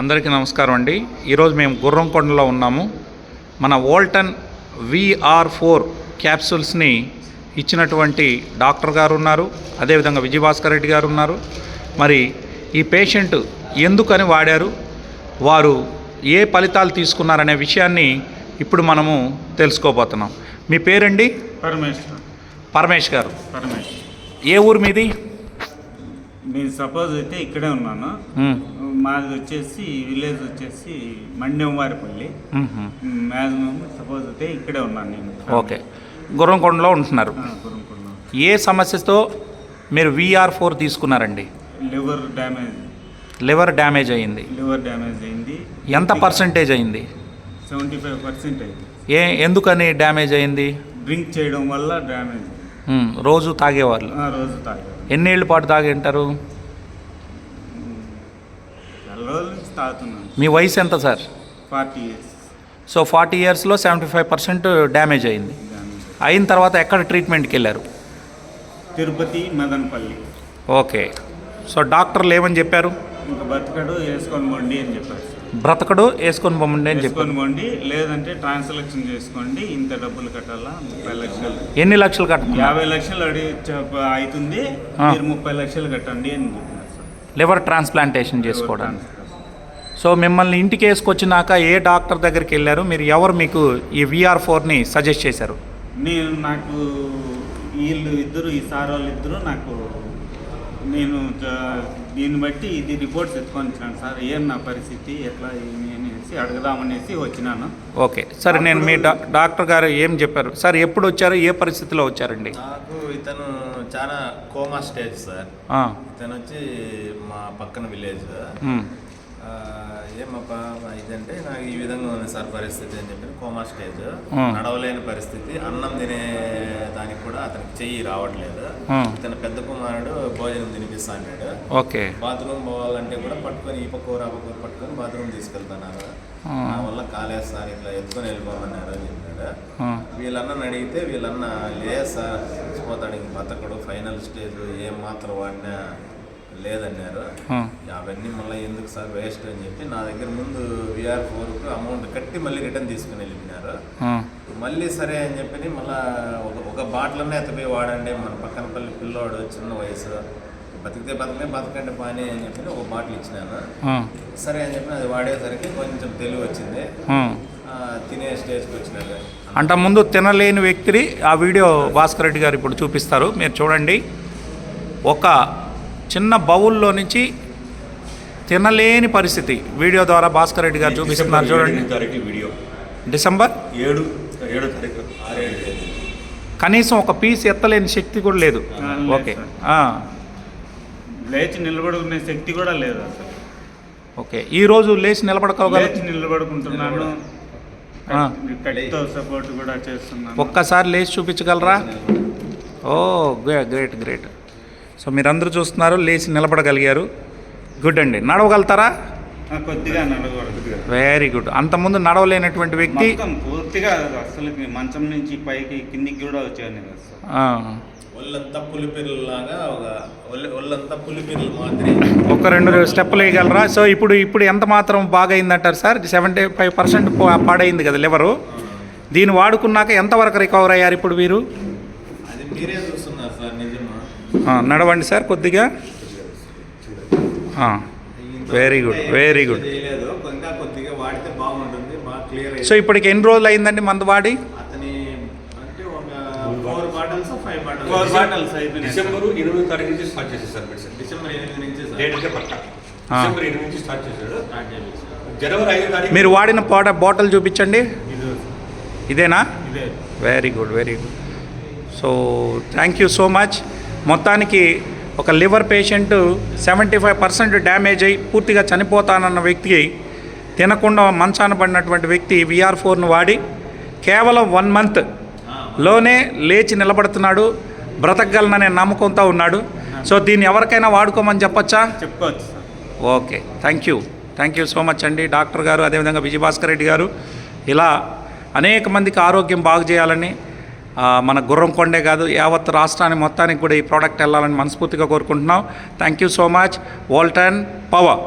అందరికీ నమస్కారం అండి. ఈరోజు మేము గుర్రంకొండలో ఉన్నాము. మన వోల్టన్ విఆర్ ఫోర్ క్యాప్సూల్స్ని ఇచ్చినటువంటి డాక్టర్ గారు ఉన్నారు. అదేవిధంగా విజయభాస్కర్ రెడ్డి గారు ఉన్నారు. మరి ఈ పేషెంట్ ఎందుకని వాడారు? వారు ఏ ఫలితాలు తీసుకున్నారనే విషయాన్ని ఇప్పుడు మనము తెలుసుకోబోతున్నాం. మీ పేరండి? పరమేశ్వర్. పరమేష్ గారు. పరమేశ్వర్. ఏ ఊరు మీది? నేను సపోజ్ అయితే ఇక్కడే ఉన్నాను. మాది వచ్చేసి విలేజ్ వచ్చేసి మండెంవారిపల్లి. మ్యాక్సిమం సపోజ్ అయితే ఇక్కడే ఉన్నాను నేను. ఓకే. గుర్రంకొండలో ఉంటున్నారు. ఏ సమస్యతో మీరు విఆర్ ఫోర్ తీసుకున్నారండి? Liver damage. లివర్ డ్యామేజ్ అయ్యింది లివర్ డ్యామేజ్ అయింది. ఎంత పర్సంటేజ్ అయింది? సెవెంటీ ఫైవ్ పర్సెంట్ అయింది. ఏ ఎందుకని డ్యామేజ్ అయింది? డ్రింక్ చేయడం వల్ల డ్యామేజ్. రోజు తాగేవాళ్ళు. రోజు తాగాను ఎన్నేళ్ళ పాటు తాగి ఉంటారు నెల రోజుల నుంచి తాగుతున్నాను. మీ వయసు ఎంత sir? Forty years. So forty ఇయర్స్లో సెవెంటీ ఫైవ్ పర్సెంట్ డ్యామేజ్ అయింది. అయిన తర్వాత ఎక్కడ ట్రీట్మెంట్కి వెళ్ళారు? తిరుపతి మదనపల్లి. ఓకే. సో డాక్టర్లు ఏమని చెప్పారు? ఇంకా బతకడు వేసుకొని మొండి అని చెప్పారు. బ్రతకడు వేసుకొని పొమ్మండి అని చెప్పారు. వేసుకొని పోండి లేదంటే ట్రాన్సాక్షన్ చేసుకోండి ఇంత డబ్బులు కట్టాలా? ముప్పై లక్షలు. ఎన్ని లక్షలు కట్టుకున్నారు? యాభై లక్షలు అడిగి చెప్ప- అవుతుంది. మీరు ముప్పై లక్షలు కట్టండి అని చెప్పినారు సార్. లివర్ ట్రాన్స్ప్లాంటేషన్ చేసుకోవడానికి. సో మిమ్మల్ని ఇంటికి వేసుకొచ్చినాక ఏ డాక్టర్ దగ్గరికి వెళ్ళారు? మీరు ఎవరు మీకు ఈ విఆర్ ఫోర్ని సజెస్ట్ చేశారు? నేను నాకు వీళ్ళు ఇద్దరు ఈ సార్ వాళ్ళు ఇద్దరు నాకు నేను దీన్ని బట్టి ఇది రిపోర్ట్స్ ఎత్తుకొని వచ్చినాను సార్. ఏం నా పరిస్థితి ఎట్లా ఏమి అనేసి అడగదామనేసి వచ్చినాను. ఓకే. సరే నేను మీ డా డాక్టర్ గారు ఏం చెప్పారు? సార్ ఎప్పుడు వచ్చారు? ఏ పరిస్థితిలో వచ్చారండి? నాకు ఇతను చాలా కోమా స్టేజ్ సార్. ఆ, ఇతను వచ్చి మా పక్కన విలేజ్. ఏమప్పా ఇదంటే నాకు ఈ విధంగా ఉంది సార్ పరిస్థితి అని చెప్పి కోమా స్టేజ్. నడవలేని పరిస్థితి. అన్నం తినే దానికి కూడా అతనికి చెయ్యి రావట్లేదు. ఇతను పెద్ద కుమారుడు భోజనం తినిపిస్తా అన్నాడు. ఓకే. బాత్రూమ్ పోవాలంటే కూడా పట్టుకొని ఈ పక్క ఊరు ఆ పక్క ఊరు పట్టుకొని బాత్రూమ్ తీసుకెళ్తున్నారు. నా వల్ల సార్ ఇట్లా ఎత్తుకొని వెళ్ళిపోమన్నారు అని చెప్పాడు. ఆ, వీళ్ళన్నని అడిగితే వీళ్ళన్న లేదు సార్ చచ్చిపోతాడు ఇంక బతకడు. ఫైనల్ స్టేజ్ ఏం మాత్రం వాడినా లేదన్నారు. అవన్నీ మళ్ళీ ఎందుకు సార్ వేస్ట్ అని చెప్పి నా దగ్గర ముందు విఆర్ ఫోర్కు అమౌంట్ కట్టి మళ్ళీ రిటర్న్ తీసుకుని వెళ్ళిపోయినారు. మళ్ళీ సరే అని చెప్పి మళ్ళీ ఒక ఒక బాటిల్నే ఎత్తపోయి వాడండి మన పక్కన పల్లి పిల్లోడు చిన్న వయసు బతికితే బతికే బతకండి పానీ అని చెప్పి ఒక బాటిల్ ఇచ్చినాను. సరే అని చెప్పి అది వాడేసరికి కొంచెం తెలివి వచ్చింది. తినే స్టేజ్కి వచ్చినారు అంట ముందు తినలేని వ్యక్తిని ఆ వీడియో భాస్కర్ రెడ్డి గారు ఇప్పుడు చూపిస్తారు. మీరు చూడండి. ఒక చిన్న బౌల్లో నుంచి తినలేని పరిస్థితి. వీడియో ద్వారా భాస్కర్ రెడ్డి గారు చూపిస్తున్నారు. చూడండి. వీడియో. డిసెంబర్? ఏడు ఏడో. కనీసం ఒక పీస్ ఎత్తలేని శక్తి కూడా లేదు. ఓకే. లేచి నిలబడుకునే శక్తి కూడా లేదు అసలు. ఓకే. ఈరోజు లేచి నిలబడకోగల లేచి నిలబడుకుంటున్నాను. సపోర్ట్ కూడా చేస్తున్నాను. ఒక్కసారి లేచి చూపించగలరా? Oh great- great great. So మీరందరూ చూస్తున్నారు లేచి నిలబడగలిగారు. గుడ్ అండి. నడవగలుగుతారా? కొద్దిగా వెరీ గుడ్ అంతకుముందు నడవలేనటువంటి వ్యక్తి మొత్తం పూర్తిగా అసలు మంచం నుంచి పైకి కిందికి కూడా వచ్చాను ఒళ్ళంతా పులిపిల్లలాగా ఒళ్ళంతా పులిపిల్లలు మాదిరి. ఒక రెండు స్టెప్పులు వేయగలరా? సో ఇప్పుడు ఇప్పుడు ఎంత మాత్రం బాగా అయిందంటారు సార్? సెవెంటీ ఫైవ్ పర్సెంట్ పాడైంది కదా లివరు. దీన్ని వాడుకున్నాక ఎంతవరకు రికవర్ అయ్యారు ఇప్పుడు వీరు అది మీరే చూస్తున్నారు సార్ నిజమా ఆ, నడవండి సార్ కొద్దిగా. వెరీ గుడ్ వెరీ గుడ్ చేయలేదు. ఇంకా కొద్దిగా వాడితే బాగుంటుంది బాగా క్లియర్ సో ఇప్పటికి ఎన్ని రోజులు అయిందండి మందు వాడి? అతని అంటే ఒక four bottles five four bottles bottles అయిపోయినాయి డిసెంబర్ ఎనిమిదో తారీఖు నుంచి స్టార్ట్ చేసేది సార్ మెడిసిన్ డిసెంబర్ ఎనిమిది నుంచి సార్. డేట్ అయితే పక్క. ఆ. డిసెంబర్ ఎనిమిది నుంచి స్టార్ట్ చేశాడు. స్టార్ట్ చేయాలి సార్. జనవరి ఐదో తారీఖు మీరు వాడిన బాట బాటిల్ చూపించండి. ఇది ఇదేనా? ఇదే. Very good very good so thank you so much మొత్తానికి ఒక liver patient seventy five percent damage అయ్యి పూర్తిగా చనిపోతానన్న వ్యక్తికి తినకుండా మంచాన పడినటువంటి వ్యక్తి విఆర్ ఫోర్ను వాడి కేవలం వన్ మంత్లోనే లేచి నిలబడుతున్నాడు బ్రతకగలననే నమ్మకంతో ఉన్నాడు. సో దీన్ని ఎవరికైనా వాడుకోమని చెప్పొచ్చా? చెప్పుకోవచ్చు sir okay. Thank you. Thank you so much అండి. డాక్టర్ గారు అదేవిధంగా విజయభాస్కర్ రెడ్డి గారు ఇలా అనేక మందికి ఆరోగ్యం బాగు చేయాలని మన గుర్రం కొండే కాదు యావత్ రాష్ట్రాన్ని మొత్తానికి కూడా ఈ ప్రోడక్ట్ వెళ్ళాలని మనస్ఫూర్తిగా కోరుకుంటున్నాం. Thank you so much Walton power